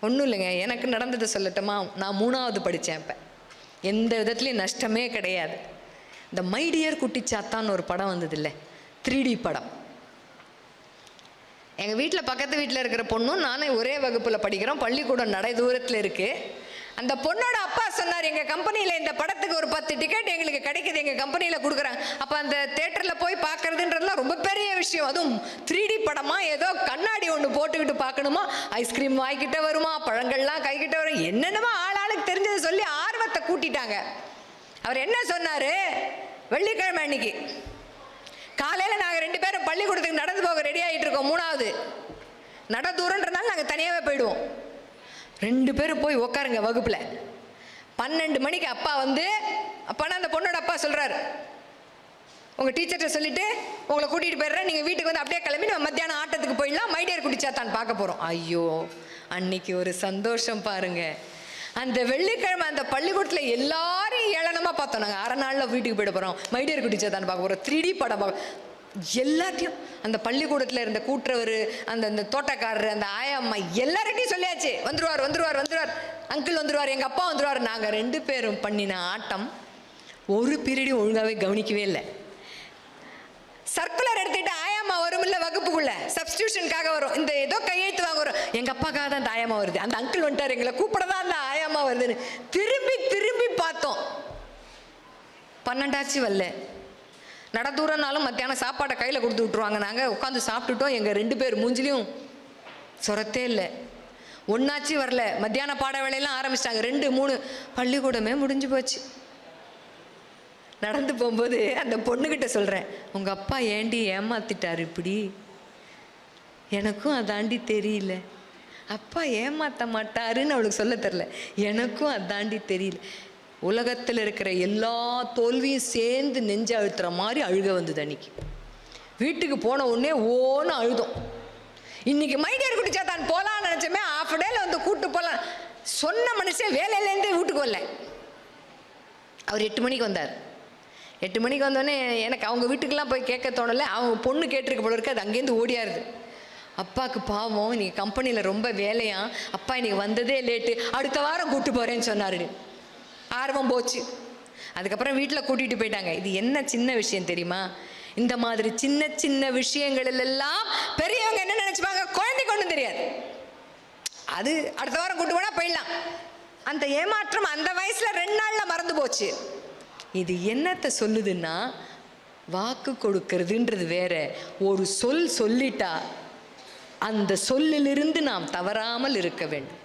ஒன்றும் இல்லைங்க. எனக்கு நடந்ததை சொல்லட்டுமா? நான் மூணாவது படித்தேன் இப்போ. எந்த விதத்துலேயும் நஷ்டமே கிடையாது. இந்த மைடியர் குட்டிச்சாத்தான்னு ஒரு படம் வந்தது இல்லை த்ரீ படம். எங்கள் வீட்டில் பக்கத்து வீட்டில் இருக்கிற பொண்ணும் நானும் ஒரே வகுப்பில் படிக்கிறோம். பள்ளிக்கூடம் நடை தூரத்தில் இருக்குது அந்த பொண்ணோட அப்பா சொன்னார் எங்கள் கம்பெனியில் இந்த படத்துக்கு ஒரு பத்து டிக்கெட் எங்களுக்கு கிடைக்குது எங்கள் கம்பெனியில் கொடுக்குறாங்க அப்போ அந்த தேட்டரில் போய் பார்க்குறதுன்றதுலாம் ரொம்ப பெரிய விஷயம். அதுவும் த்ரீ டி படமாக ஏதோ கண்ணாடி ஒன்று போட்டுக்கிட்டு பார்க்கணுமா? ஐஸ்கிரீம் வாய்க்கிட்ட வருமா? பழங்கள்லாம் கைக்கிட்ட வரும்? என்னென்னமோ ஆள் ஆளுக்கு தெரிஞ்சதை சொல்லி ஆர்வத்தை கூட்டிட்டாங்க. அவர் என்ன சொன்னார்? வெள்ளிக்கிழமை அன்னைக்கு. காலையில் நாங்கள் ரெண்டு பேரும் பள்ளிக்கூடத்துக்கு நடந்து போக ரெடி ஆகிட்டு இருக்கோம் மூணாவது. நட தூரன்றனால நாங்கள் தனியாகவே போயிடுவோம். ரெண்டு பேரும் போய் உக்காருங்க வகுப்பில். பன்னெண்டு மணிக்கு அப்பா வந்து அப்பானா அந்த பொண்ணோட அப்பா சொல்கிறாரு உங்கள் டீச்சர்கிட்ட சொல்லிவிட்டு உங்களை கூட்டிகிட்டு போயிடுறேன் நீங்கள் வீட்டுக்கு வந்து அப்படியே கிளம்பி நம்ம மத்தியானம் ஆட்டத்துக்கு போயிடலாம் மைடியர் குடிச்சாத்தான் பார்க்க போகிறோம் ஐயோ அன்னைக்கு ஒரு சந்தோஷம் பாருங்கள் அந்த வெள்ளிக்கிழமை அந்த பள்ளிக்கூடத்தில் எல்லாரும் ஏளனமாக பார்த்தோம். நாங்கள் அரை நாளில் வீட்டுக்கு போயிட போகிறோம் மைடியர் குடிச்சாத்தான் பார்க்க போகிறோம் த்ரீ டி படம் பார்க்க எல்லாத்தையும் அந்த பள்ளிக்கூடத்தில் இருந்த கூட்டுறவர் அந்த அந்த தோட்டக்காரர் அந்த ஆயம்மா எல்லார்கிட்டையும் சொல்லியாச்சு. வந்துருவார் வந்துருவார் வந்துருவார். அங்கிள் வந்துருவார் எங்கள் அப்பா வந்துருவார். நாங்கள் ரெண்டு பேரும் பண்ணின ஆட்டம் ஒரு பீரியடையும் ஒழுங்காகவே கவனிக்கவே இல்லை. சர்க்குலர் எடுத்துட்டு ஆயாமா வரும் இல்லை வகுப்புக்குள்ள? சப்ஸ்டியூஷனுக்காக வரும். இந்த ஏதோ கையெழுத்து வாங்க வரும். எங்கள் அப்பாக்காக தான் அந்த ஆயாமா வருது. அந்த அங்கிள் வந்துட்டார். எங்களை கூப்பிட தான் அந்த ஆயாமா வருதுன்னு. திரும்பி திரும்பி பார்த்தோம். பன்னெண்டாச்சு வரல. நட தூரம்னாலும் மத்தியானம் சாப்பாட்டை கையில் கொடுத்து விட்ருவாங்க நாங்கள் உட்காந்து சாப்பிட்டுட்டோம். எங்கள் ரெண்டு பேர் மூஞ்சிலையும் சொரத்தே இல்லை. ஒன்றாச்சு வரல. மத்தியான பாட வேலையெல்லாம் ஆரம்பிச்சிட்டாங்க. ரெண்டு மூணு. பள்ளிக்கூடமே முடிஞ்சு போச்சு. நடந்து போகும்போது அந்த பொண்ணுக்கிட்ட சொல்கிறேன் உங்கள் அப்பா ஏண்டி ஏமாத்திட்டார் இப்படி? எனக்கும் அதாண்டி தெரியல. அப்பா ஏமாற்ற மாட்டாருன்னு அவளுக்கு சொல்ல தெரில எனக்கும் அதாண்டி தெரியல. உலகத்தில் இருக்கிற எல்லா தோல்வியும் சேர்ந்து நெஞ்சு அழுத்துற மாதிரி அழுக வந்தது அன்னைக்கு. வீட்டுக்கு போன உடனே ஓன்னு அழுதோம். இன்னைக்கு மைடியர் குடிச்சா தான் போகலான்னு நினச்சோமே ஆஃப் டேல வந்து கூட்டு போகலாம் சொன்ன மனுஷன் வேலையிலேருந்தே வீட்டுக்கு வரல. அவர் எட்டு மணிக்கு வந்தார். எட்டு மணிக்கு வந்தோடனே எனக்கு அவங்க வீட்டுக்கெல்லாம் போய் கேட்க தோணலை. அவங்க பொண்ணு கேட்டிருக்க போல இருக்கு அது அங்கேருந்து ஓடியாருது. அப்பாவுக்கு பாவம் இன்னைக்கு கம்பெனியில் ரொம்ப வேலையா அப்பா இன்னைக்கு வந்ததே லேட்டு அடுத்த வாரம் கூப்பிட்டு போகிறேன்னு சொன்னார். ஆர்வம் போச்சு. அதுக்கப்புறம் வீட்டில் கூட்டிகிட்டு போயிட்டாங்க. இது என்ன சின்ன விஷயம் தெரியுமா? இந்த மாதிரி சின்ன சின்ன விஷயங்கள் எல்லாம் பெரியவங்க என்ன நினச்சிப்பாங்க? குழந்தைக்கு ஒன்றும் தெரியாது. அது அடுத்த வாரம் கூட்டு போனால் போயிடலாம். அந்த ஏமாற்றம் அந்த வயசில் ரெண்டு நாளில் மறந்து போச்சு. இது என்னத்தை சொல்லுதுன்னா வாக்கு கொடுக்கறதுன்றது வேற. ஒரு சொல் சொல்லிட்டா அந்த சொல்லிலிருந்து நாம் தவறாமல் இருக்க வேண்டும்.